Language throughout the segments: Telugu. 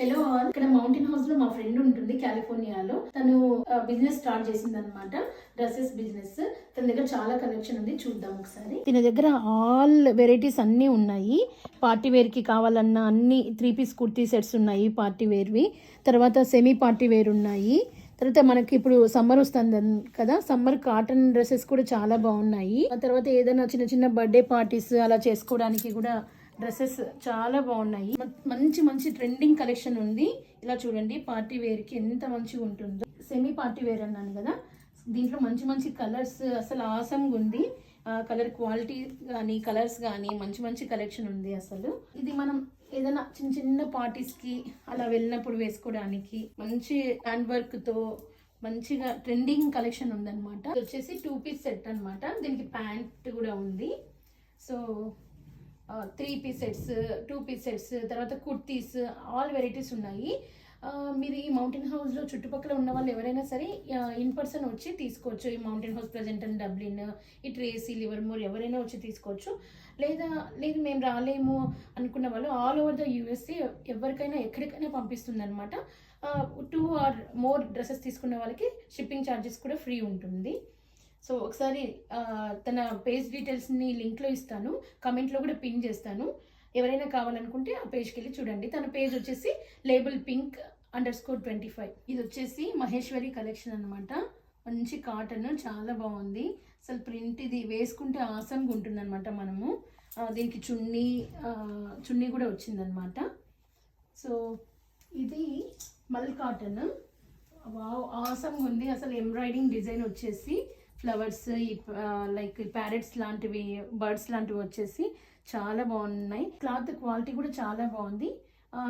హలో ఆల్ ఇక్కడ మౌంటైన్ హౌస్లో మా ఫ్రెండ్ ఉంటుంది కాలిఫోర్నియాలో తను బిజినెస్ స్టార్ట్ చేసింది అనమాట డ్రెస్సెస్ బిజినెస్ తన దగ్గర చాలా కలెక్షన్ ఉంది. చూద్దాం ఒకసారి. తన దగ్గర ఆల్ వెరైటీస్ అన్నీ ఉన్నాయి. పార్టీ వేర్కి కావాలన్న అన్ని త్రీ పీస్ కుర్తీ సెట్స్ ఉన్నాయి పార్టీ వేర్వి తర్వాత సెమీ పార్టీ వేర్ ఉన్నాయి. తర్వాత మనకి ఇప్పుడు సమ్మర్ వస్తుంది కదా? సమ్మర్ కాటన్ డ్రెస్సెస్ కూడా చాలా బాగున్నాయి. ఆ తర్వాత ఏదైనా చిన్న చిన్న బర్త్డే పార్టీస్ అలా చేసుకోవడానికి కూడా డ్రెస్సెస్ చాలా బాగున్నాయి. మంచి మంచి ట్రెండింగ్ కలెక్షన్ ఉంది. ఇలా చూడండి పార్టీ వేర్కి ఎంత మంచిగా ఉంటుందో. సెమీ పార్టీ వేర్ అన్నాను కదా. దీంట్లో మంచి మంచి కలర్స్ అసలు ఆసంగా ఉంది. కలర్ క్వాలిటీ కానీ కలర్స్ కానీ మంచి మంచి కలెక్షన్ ఉంది అసలు. ఇది మనం ఏదైనా చిన్న చిన్న పార్టీస్కి అలా వెళ్ళినప్పుడు వేసుకోవడానికి మంచి హ్యాండ్ వర్క్తో మంచిగా ట్రెండింగ్ కలెక్షన్ ఉందన్నమాట. వచ్చేసి టూ పీస్ సెట్ అనమాట దీనికి ప్యాంట్ కూడా ఉంది. So three piece sets two piece sets తర్వాత కుర్తీస్ ఆల్ వెరైటీస్ ఉన్నాయి. మీరు ఈ మౌంటైన్ హౌస్లో చుట్టుపక్కల ఉన్న వాళ్ళు ఎవరైనా సరే ఇన్ పర్సన్ వచ్చి తీసుకోవచ్చు. ఈ Mountain House present and Dublin ఈ ట్రేసీ లివర్మోర్ ఎవరైనా వచ్చి తీసుకోవచ్చు. లేదా లేదు మేము రాలేము అనుకున్న వాళ్ళు ఆల్ ఓవర్ ద యూఎస్ఏ ఎవరికైనా ఎక్కడికైనా పంపిస్తుంది అనమాట టూ ఆర్ మోర్ డ్రెస్సెస్ తీసుకున్న వాళ్ళకి షిప్పింగ్ ఛార్జెస్ కూడా ఫ్రీ ఉంటుంది. సో ఒకసారి తన పేజ్ డీటెయిల్స్ని లింక్లో ఇస్తాను. కమెంట్లో కూడా పిన్ చేస్తాను. ఎవరైనా కావాలనుకుంటే ఆ పేజ్కి వెళ్ళి చూడండి. తన పేజ్ వచ్చేసి label pink underscore twenty five. ఇది వచ్చేసి మహేశ్వరి కలెక్షన్ అనమాట మంచి కాటన్ చాలా బాగుంది. అసలు ప్రింట్ ఇది వేసుకుంటే ఆసంగా ఉంటుంది అనమాట మనము దీనికి చున్నీ చున్నీ కూడా వచ్చిందనమాట సో ఇది మల్ కాటన్. వావ్ ఆసమ్ ఉంది. అసలు ఎంబ్రాయిడింగ్ డిజైన్ వచ్చేసి ఫ్లవర్స్ ఈ లైక్ ప్యారెట్స్ లాంటివి బర్డ్స్ లాంటివి వచ్చేసి చాలా బాగున్నాయి. క్లాత్ క్వాలిటీ కూడా చాలా బాగుంది.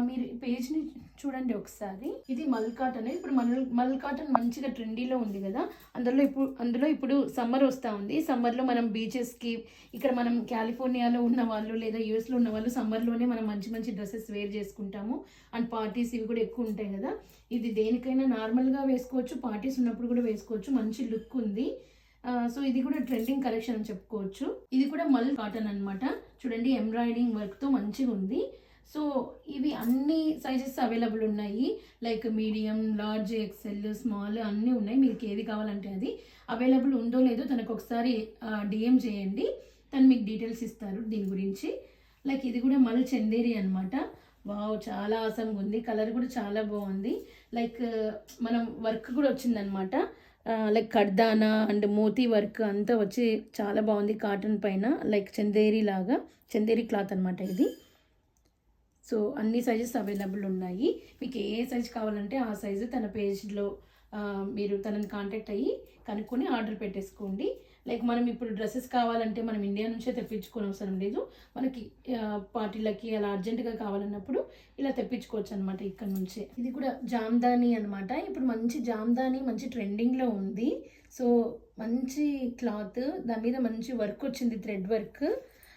మీరు పేజ్ని చూడండి ఒకసారి. ఇది మల్ కాటన్. ఇప్పుడు మల్ మల్ కాటన్ మంచిగా ట్రెండీలో ఉంది కదా. అందులో ఇప్పుడు అందులో ఇప్పుడు సమ్మర్ వస్తూ ఉంది. సమ్మర్లో మనం బీచెస్కి ఇక్కడ మనం కాలిఫోర్నియాలో ఉన్న వాళ్ళు లేదా యూఎస్లో ఉన్న వాళ్ళు సమ్మర్లోనే మనం మంచి మంచి డ్రెస్సెస్ వేర్ చేసుకుంటాము. అండ్ పార్టీస్ ఇవి కూడా ఎక్కువ ఉంటాయి కదా. ఇది దేనికైనా నార్మల్గా వేసుకోవచ్చు. పార్టీస్ ఉన్నప్పుడు కూడా వేసుకోవచ్చు. మంచి లుక్ ఉంది. సో ఇది కూడా ట్రెండింగ్ కలెక్షన్ అని చెప్పుకోవచ్చు. ఇది కూడా మల్ కాటన్ అన్నమాట. చూడండి ఎంబ్రాయిడింగ్ వర్క్తో మంచిగా ఉంది. సో ఇవి అన్ని సైజెస్ అవైలబుల్ ఉన్నాయి. Like medium large XL small అన్నీ ఉన్నాయి. మీకు ఏది కావాలంటే అది అవైలబుల్ ఉందో లేదో తనకు ఒకసారి డిఎం చేయండి. తను మీకు డీటెయిల్స్ ఇస్తారు దీని గురించి. లైక్ ఇది కూడా మల్ చందేరి అనమాట వావ్ చాలా ఆసంగా ఉంది. కలర్ కూడా చాలా బాగుంది. లైక్ మనం వర్క్ కూడా వచ్చిందనమాట లైక్ కడ్దానా అండ్ మోతీ వర్క్ అంతా వచ్చి చాలా బాగుంది కాటన్ పైన లైక్ చందేరి లాగా చందేరి క్లాత్ అనమాట ఇది. సో అన్ని సైజెస్ అవైలబుల్ ఉన్నాయి. మీకు ఏ సైజ్ కావాలంటే ఆ సైజు తన పేజ్లో మీరు తనని కాంటాక్ట్ అయ్యి కనుక్కొని ఆర్డర్ పెట్టేసుకోండి. లైక్ మనం ఇప్పుడు డ్రెస్సెస్ కావాలంటే మనం ఇండియా నుంచే తెప్పించుకోని అవసరం లేదు. మనకి పార్టీలకి అలా అర్జెంటుగా కావాలన్నప్పుడు ఇలా తెప్పించుకోవచ్చు అనమాట ఇక్కడ నుంచే. ఇది కూడా జామ్దాని అనమాట ఇప్పుడు మంచి జామ్దాని మంచి ట్రెండింగ్లో ఉంది. సో మంచి క్లాత్ దాని మీద మంచి వర్క్ వచ్చింది థ్రెడ్ వర్క్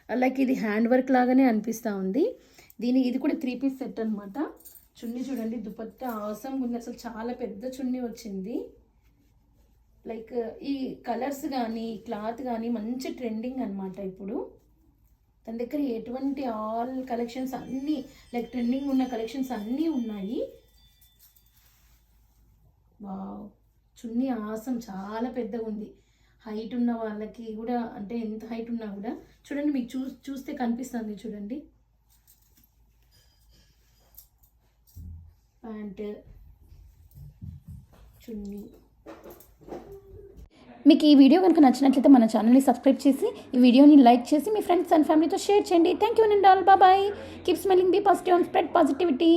లైక్ ఇది హ్యాండ్ వర్క్ లాగానే అనిపిస్తూ ఉంది. దీని ఇది కూడా త్రీ పీస్ సెట్ అనమాట చున్నీ చూడండి దుపట్టా అవసరం ఉంది అసలు చాలా పెద్ద చున్నీ వచ్చింది. లైక్ ఈ కలర్స్ కానీ క్లాత్ కానీ మంచి ట్రెండింగ్ అనమాట ఇప్పుడు. తన దగ్గర ఎటువంటి ఆల్ కలెక్షన్స్ అన్నీ లైక్ ట్రెండింగ్ ఉన్న కలెక్షన్స్ అన్నీ ఉన్నాయి. వావ్ చున్నీ ఆసం చాలా పెద్దగా ఉంది. హైట్ ఉన్న వాళ్ళకి కూడా అంటే ఎంత హైట్ ఉన్నా కూడా చూడండి మీకు చూ చూస్తే కనిపిస్తుంది చూడండి. ప్యాంట్ చున్నీ. మీకు ఈ వీడియో కనుక నచ్చినట్లయితే మన ఛానల్ని సబ్స్క్రైబ్ చేసి ఈ వీడియోని లైక్ చేసి మీ ఫ్రెండ్స్ అండ్ ఫ్యామిలీతో షేర్ చేయండి. థ్యాంక్ యూ అండ్ ఆల్ బాబాయ్ keep smelling be positive and spread positivity